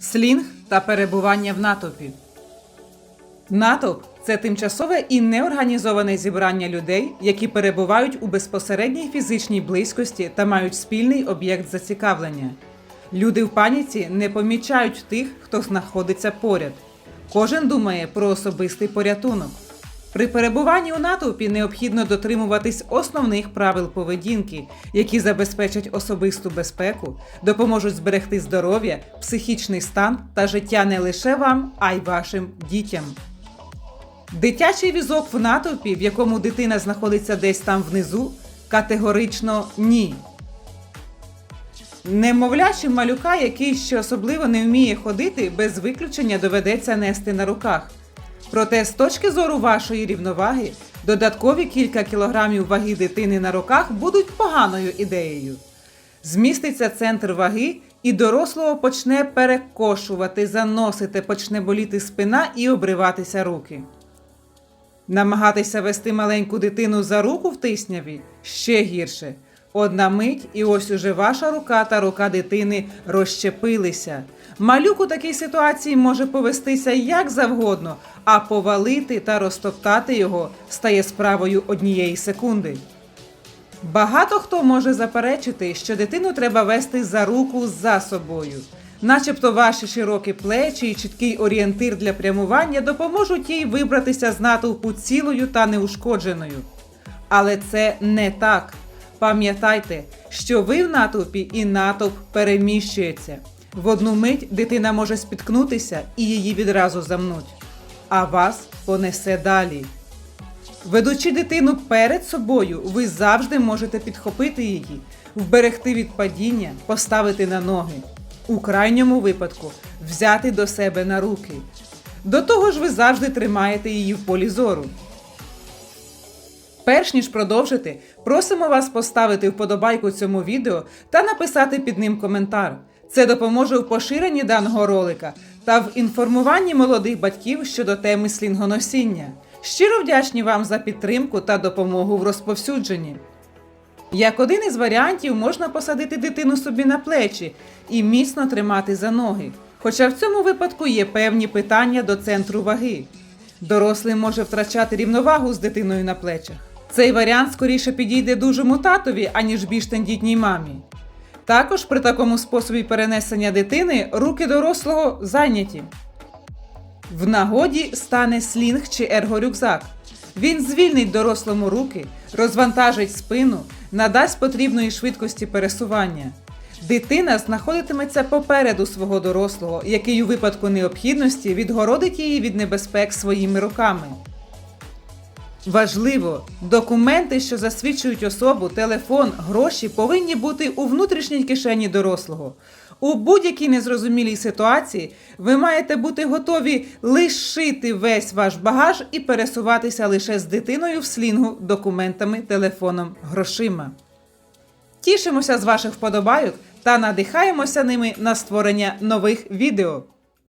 слінг та перебування в натовпі. Натовп це тимчасове і неорганізоване зібрання людей, які перебувають у безпосередній фізичній близькості та мають спільний об'єкт зацікавлення. Люди в паніці не помічають тих, хто знаходиться поряд. Кожен думає про особистий порятунок. При перебуванні у натовпі необхідно дотримуватись основних правил поведінки, які забезпечать особисту безпеку, допоможуть зберегти здоров'я, психічний стан та життя не лише вам, а й вашим дітям. Дитячий візок в натовпі, в якому дитина знаходиться десь там внизу, категорично ні. Немовлячим малюка, який ще особливо не вміє ходити, без виключення доведеться нести на руках. Проте, з точки зору вашої рівноваги, додаткові кілька кілограмів ваги дитини на руках будуть поганою ідеєю. Зміститься центр ваги, і дорослого почне перекошувати, заносити, почне боліти спина і обриватися руки. Намагатися вести маленьку дитину за руку в тисняві ще гірше. Одна мить, і ось уже ваша рука та рука дитини розщепилися. Малюк у такій ситуації може повестися як завгодно, а повалити та розтоптати його стає справою однієї секунди. Багато хто може заперечити, що дитину треба вести за руку за собою. Начебто ваші широкі плечі і чіткий орієнтир для прямування допоможуть їй вибратися з натовпу цілою та неушкодженою. Але це не так. Пам'ятайте, що ви в натовпі і натовп переміщується. В одну мить дитина може спіткнутися і її відразу замнуть, а вас понесе далі. Ведучи дитину перед собою, ви завжди можете підхопити її, вберегти від падіння, поставити на ноги. У крайньому випадку взяти до себе на руки. До того ж, ви завжди тримаєте її в полі зору. Перш ніж продовжити, просимо вас поставити вподобайку цьому відео та написати під ним коментар. Це допоможе в поширенні даного ролика та в інформуванні молодих батьків щодо теми слінгоносіння. Щиро вдячні вам за підтримку та допомогу в розповсюдженні. Як один із варіантів можна посадити дитину собі на плечі і міцно тримати за ноги. Хоча в цьому випадку є певні питання до центру ваги. Дорослий може втрачати рівновагу з дитиною на плечах. Цей варіант скоріше підійде дужому татові, аніж більш тендітній мамі. Також при такому способі перенесення дитини руки дорослого зайняті. В нагоді стане слінг чи ергорюкзак. Він звільнить дорослому руки, розвантажить спину, надасть потрібної швидкості пересування. Дитина знаходитиметься попереду свого дорослого, який у випадку необхідності відгородить її від небезпек своїми руками. Важливо, документи, що засвідчують особу, телефон, гроші повинні бути у внутрішній кишені дорослого. У будь-якій незрозумілій ситуації ви маєте бути готові лишити весь ваш багаж і пересуватися лише з дитиною в слінгу, документами, телефоном, грошима. Тішимося з ваших вподобайок та надихаємося ними на створення нових відео.